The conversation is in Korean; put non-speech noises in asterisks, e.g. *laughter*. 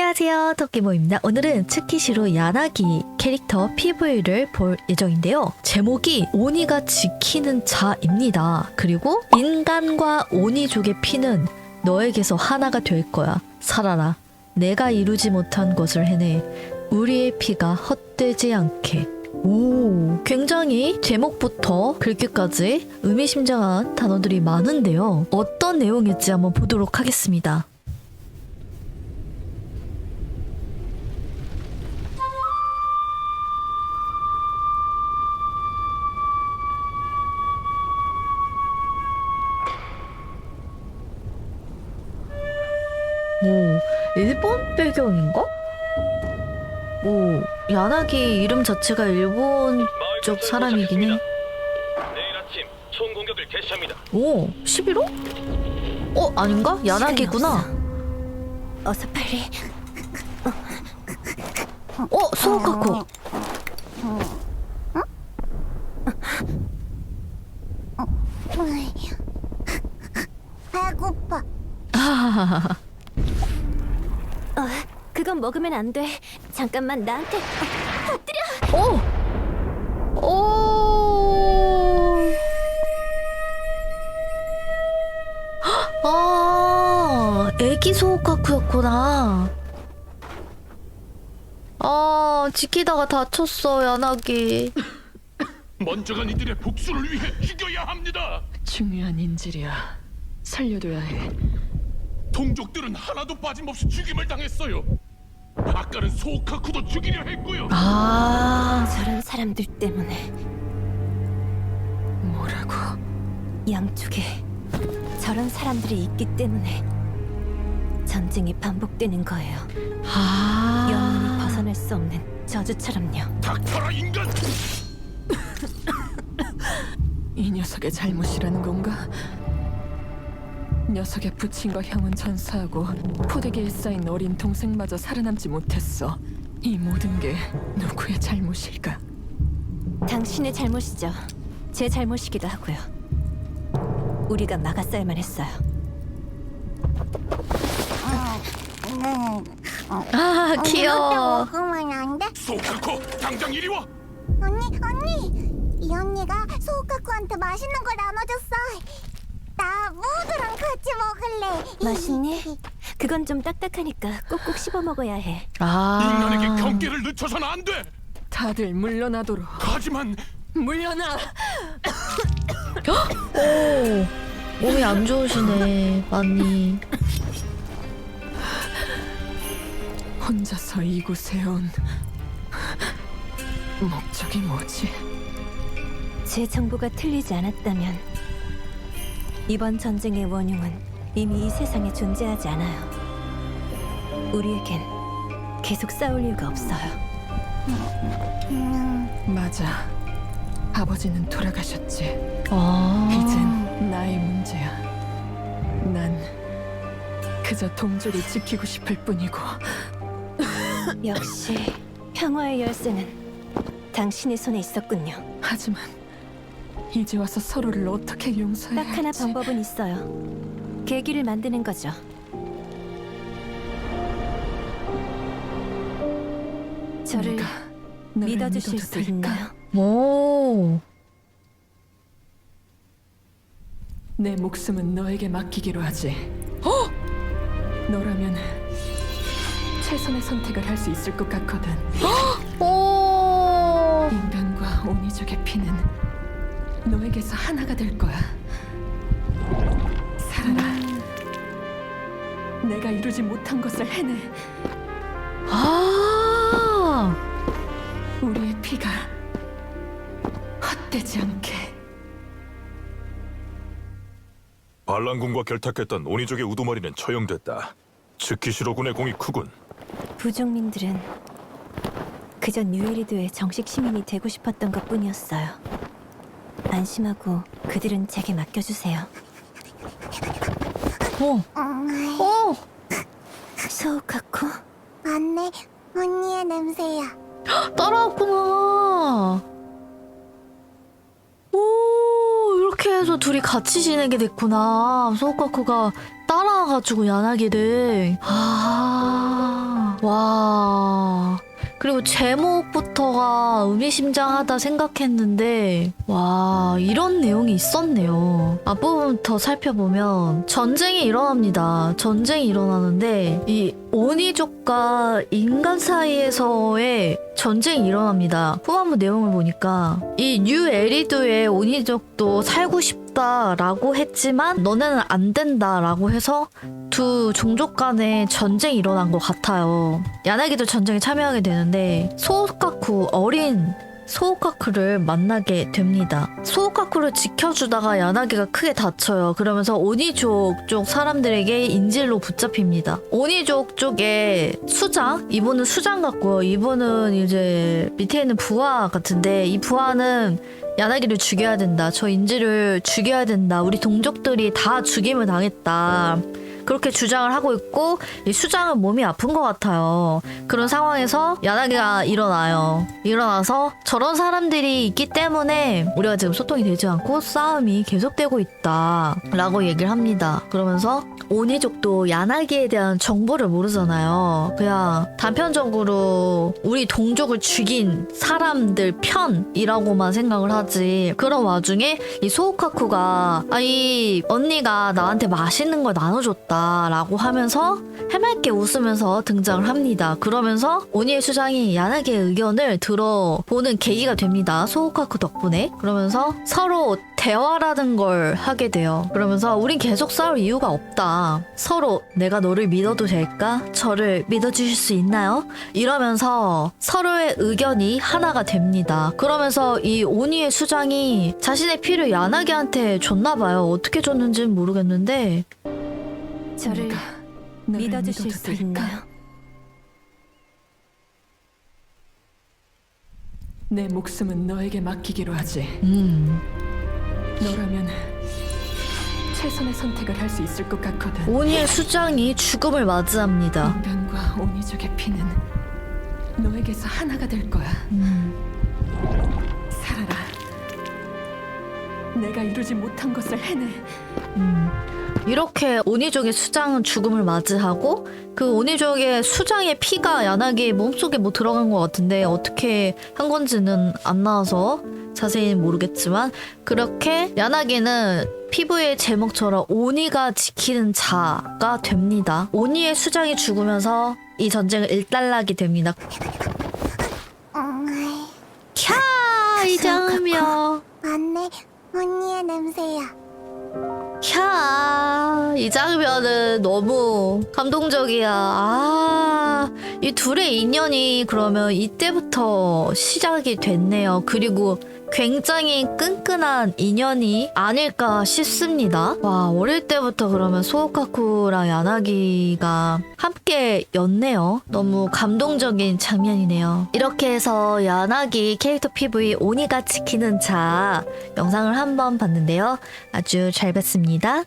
안녕하세요. 토끼모입니다. 오늘은 츠키시로 야나기 캐릭터 PV를 볼 예정인데요. 제목이 오니가 지키는 자입니다. 그리고 인간과 오니족의 피는 너에게서 하나가 될 거야. 살아라. 내가 이루지 못한 것을 해내. 우리의 피가 헛되지 않게. 오, 굉장히 제목부터 글귀까지 의미심장한 단어들이 많은데요. 어떤 내용일지 한번 보도록 하겠습니다. 오, 일본 배경인가? 오, 야나기 이름 자체가 일본 쪽 사람이긴 해. 내일 아침 총 공격을 개시합니다. 오, 11호? 어, 아닌가? 야나기구나. 어서 빨리. 어, 수호카코. 배고파. 어, 먹으면 안 돼. 잠깐만 나한테. 오! 오! 아, 애기 수호카쿠였구나. 아, 지키다가 다쳤어, 야나기. 먼저 간 이들의 복수를 위해 죽여야 합니다. 중요한 인질이야. 살려둬야 해. 동족들은 하나도 빠짐없이 죽임을 당했어요. 아까는 소카쿠도 죽이려 했고요. 아, 저런 사람들 때문에 뭐라고? 양쪽에 저런 사람들이 있기 때문에 전쟁이 반복되는 거예요. 영원히 아. 벗어날 수 없는 저주처럼요. 닥쳐라 인간! 이 녀석의 잘못이라는 건가? 녀석의 부친과 형은 전사하고 포대기에 쌓인 어린 동생마저 살아남지 못했어. 이 모든 게 누구의 잘못일까? 당신의 잘못이죠. 제 잘못이기도 하고요. 우리가 막았어야만 했어요. 아, 귀여워. 먹으면 안 돼? 소카쿠 당장 이리 와! 언니, 언니! 이 언니가 소카쿠한테 맛있는 걸 나눠줬어. 나 모두랑 같이 먹을래. 맛있니? 그건 좀 딱딱하니까 꼭꼭 씹어 먹어야 해. 아. 인간에게 경계를 늦춰서는 안 돼! 다들 물러나도록. 하지만 물러나! 오, 몸이 안 좋으시네, 많이. 혼자서 이곳에 온 목적이 뭐지? 제 정보가 틀리지 않았다면 이번 전쟁의 원흉은 이미 이 세상에 존재하지 않아요. 우리에겐 계속 싸울 이유가 없어요. 맞아. 아버지는 돌아가셨지. 아. 이젠 나의 문제야. 난 그저 동족을 지키고 싶을 뿐이고 역시 평화의 열쇠는 당신의 손에 있었군요. 하지만 이제 와서 서로를 어떻게 용서해야 딱 하나 할지 방법은 있어요. 계기를 만드는 거죠. 저를 내가 너를 믿어주실 믿어도 수 될까? 있나요? 오. 내 목숨은 너에게 맡기기로 하지. 너라면 최선의 선택을 할 수 있을 것 같거든. 오. 너에게서 하나가 될 거야. 살아라. 내가 이루지 못한 것을 해내. 아. 우리의 피가 헛되지 않게. 반란군과 결탁했던 오니족의 우두머리는 처형됐다. 츠키시로군의 공이 크군. 부족민들은 그저 뉴에리드의 정식 시민이 되고 싶었던 것뿐이었어요. 안심하고 그들은 제게 맡겨주세요. 오. 오. 소우카쿠, 맞네. 언니의 냄새야. *gasps* 따라왔구나. 오, 이렇게 해서 둘이 같이 지내게 됐구나. 소카쿠가 따라와가지고 야나기를. 아. 그리고 제목부터가 의미심장하다 생각했는데 와 이런 내용이 있었네요. 앞부분부터 살펴보면 전쟁이 일어납니다. 전쟁이 일어나는데 이 오니족과 인간 사이에서의 전쟁이 일어납니다. 후반부 내용을 보니까 이 뉴 에리드의 오니족도 살고 싶 다라고 했지만 너네는 안 된다라고 해서 두 종족 간의 전쟁이 일어난 것 같아요. 야나기도 전쟁에 참여하게 되는데 소오카쿠 어린 소오카쿠를 만나게 됩니다. 소오카쿠를 지켜주다가 야나기가 크게 다쳐요. 그러면서 오니족 쪽 사람들에게 인질로 붙잡힙니다. 오니족 쪽에 수장, 이분은 수장 같고요. 이분은 이제 밑에 있는 부하 같은데 이 부하는 야나기를 죽여야 된다. 저 인질을 죽여야 된다. 우리 동족들이 다 죽임을 당했다. 그렇게 주장을 하고 있고 이 수장은 몸이 아픈 것 같아요. 그런 상황에서 야나기가 일어나요. 일어나서 저런 사람들이 있기 때문에 우리가 지금 소통이 되지 않고 싸움이 계속되고 있다라고 얘기를 합니다. 그러면서 오니족도 야나기에 대한 정보를 모르잖아요. 그냥 단편적으로 우리 동족을 죽인 사람들 편이라고만 생각을 하지. 그런 와중에 이 소오카쿠가 아이 언니가 나한테 맛있는 걸 나눠줬다 라고 하면서 해맑게 웃으면서 등장을 합니다. 그러면서 오니의 수장이 야나기의 의견을 들어보는 계기가 됩니다. 소오카쿠 덕분에. 그러면서 서로 대화라는 걸 하게 돼요. 그러면서 우린 계속 싸울 이유가 없다. 서로 내가 너를 믿어도 될까? 저를 믿어주실 수 있나요? 이러면서 서로의 의견이 하나가 됩니다. 그러면서 이 오니의 수장이 자신의 피를 야나기한테 줬나 봐요. 어떻게 줬는지는 모르겠는데 저를 내가 너를 믿어주실 믿어도 수 될까? 있나요? 내 목숨은 너에게 맡기기로 하지. 음 너라면 최선의 선택을 할 수 있을 것 같거든. 오니의 수장이 죽음을 맞이합니다. 인간과 오니족의 피는 너에게서 하나가 될 거야. 음. 살아라. 내가 이루지 못한 것을 해내. 음. 이렇게 오니족의 수장은 죽음을 맞이하고 그 오니족의 수장의 피가 야나기 몸속에 뭐 들어간 것 같은데 어떻게 한 건지는 안 나와서 자세히는 모르겠지만 그렇게 야나기는 피부의 제목처럼 오니가 지키는 자가 됩니다. 오니의 수장이 죽으면서 이 전쟁을 일단락이 됩니다. 음, 캬! 이 장면. 맞네. 언니의 냄새야. 캬, 이 장면은 너무 감동적이야. 아, 이 둘의 인연이 그러면 이때부터 시작이 됐네요. 그리고 굉장히 끈끈한 인연이 아닐까 싶습니다. 와, 어릴 때부터 그러면 소오카쿠랑 야나기가 함께 였네요. 너무 감동적인 장면이네요. 이렇게 해서 야나기 캐릭터 PV 오니가 지키는 자 영상을 한번 봤는데요. 아주 잘 봤습니다.